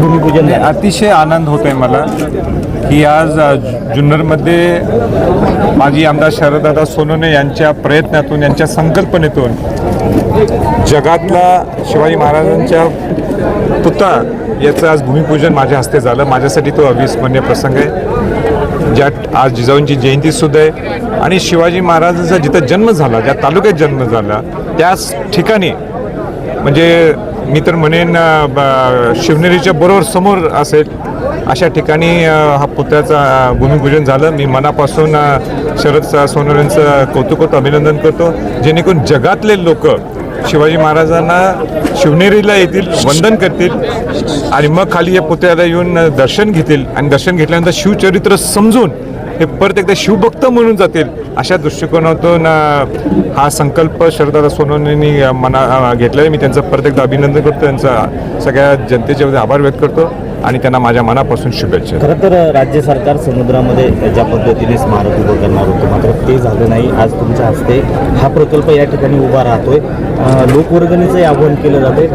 भूमिपूजन अतिशय आनंद होतोय आहे मला की आज जुन्नरमध्ये माजी आमदार शरददादा सोनोने यांच्या प्रयत्नातून यांच्या संकल्पनेतून जगातला शिवाजी महाराजांच्या पुतळा याचं आज भूमिपूजन माझ्या हस्ते झालं. माझ्यासाठी तो अविस्मरणीय प्रसंग आहे. ज्यात आज जिजाऊंची जयंतीसुद्धा आहे आणि शिवाजी महाराजांचा जिथं जन्म झाला ज्या तालुक्यात जन्म झाला त्याच ठिकाणी म्हणजे मी तर म्हणेन ब- शिवनेरीच्या बरोबर समोर असेल अशा ठिकाणी हा पुतळ्याचं भूमिपूजन झालं. मी मनापासून शरद स- सोनवणेंचं कौतुक करतो अभिनंदन करतो. जेणेकरून जगातले लोक शिवाजी महाराजांना शिवनेरीला येतील वंदन करतील आणि मग खाली या पुतळ्याला येऊन दर्शन घेतील. आणि दर्शन घेतल्यानंतर शिवचरित्र समजून हे परत एकदा शिवभक्त म्हणून जातील. अशा दृष्टिकोनातून हा संकल्प शरदादा सोनवणेंनी मना घेतलेला आहे मी त्यांचं परत एकदा अभिनंदन करतो. त्यांचा सगळ्या जनतेच्या आभार व्यक्त करतो आणि त्यांना माझ्या मनापासून शुभेच्छा खरं तर राज्य सरकार समुद्रामध्ये ज्या पद्धतीने स्मारक उभं करणार होतं मात्र ते झालं नाही. आज तुमच्या हस्ते हा प्रकल्प या ठिकाणी उभा राहतोय. लोकवर्गणीचंही आव्हान केलं जाते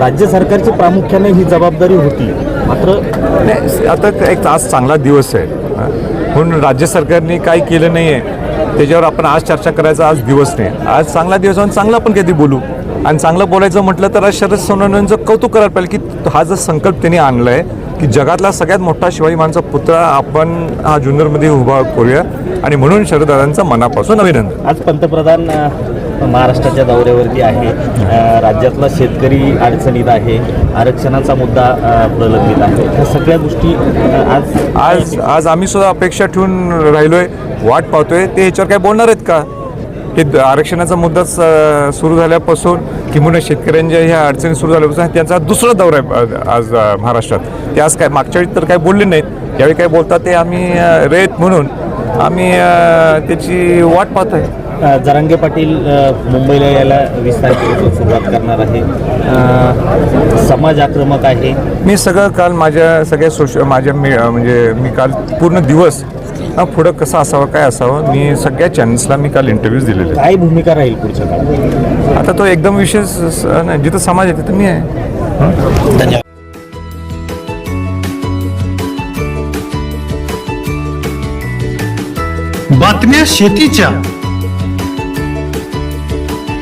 राज्य सरकारची प्रामुख्याने ही जबाबदारी होती. मात्र नाही आता एक आज चांगला दिवस आहे. म्हणून राज्य सरकारने काही केलं नाही आहे त्याच्यावर आपण आज चर्चा करायचा आज दिवस नाही. आज चांगला दिवस आहे आणि चांगला आपण कधी बोलू. आणि चांगलं बोलायचं म्हटलं तर आज शरद सोनवणेंचं कौतुक करायला पाहिजे की हा जो संकल्प त्यांनी आणला आहे की जगातला सगळ्यात मोठा शिवाजी महाराजांचा पुतळा आपण हा जुन्नरमध्ये उभा करूया. आणि म्हणून शरददादांचं मनापासून अभिनंदन. आज पंतप्रधान महाराष्ट्राच्या दौऱ्यावरती आहे. राज्यातला शेतकरी अडचणीत आहे. आरक्षणाचा मुद्दा प्रलंबित आहे. ह्या सगळ्या गोष्टी आज आज आज आम्ही सुद्धा अपेक्षा ठेवून राहिलोय वाट पाहतोय. ते ह्याच्यावर काय बोलणार आहेत का? हे द- आरक्षणाचा मुद्दा स- सुरू झाल्यापासून किंवा शेतकऱ्यांच्या ह्या अडचणी सुरू झाल्यापासून त्यांचा दुसरा दौरा आहे आज महाराष्ट्रात. ते आज काय मागच्या वेळी तर काय बोलले नाहीत. यावेळी काय बोलतात ते आम्ही रेत म्हणून आम्ही त्याची वाट पाहतोय. आहे जरांगे पाटील मुंबईला यायला वीस तारखेपासून सुरुवात करणार आहे. समाज आक्रमक आहे. मी सगळं काल माझ्या सगळ्या सोशल माझ्या मी म्हणजे मी काल पूर्ण दिवस हा, पुढं कसं असावं काय असावं मी सगळ्या चॅनल्सला मी काल इंटरव्ह्यूज दिलेले. काय भूमिका राहील पुढच्या काळात? आता तो एकदम विशेष नाही, जिथं समाज आहे तिथं मी आहे. धन्यवाद. बातम्या शेतीच्या.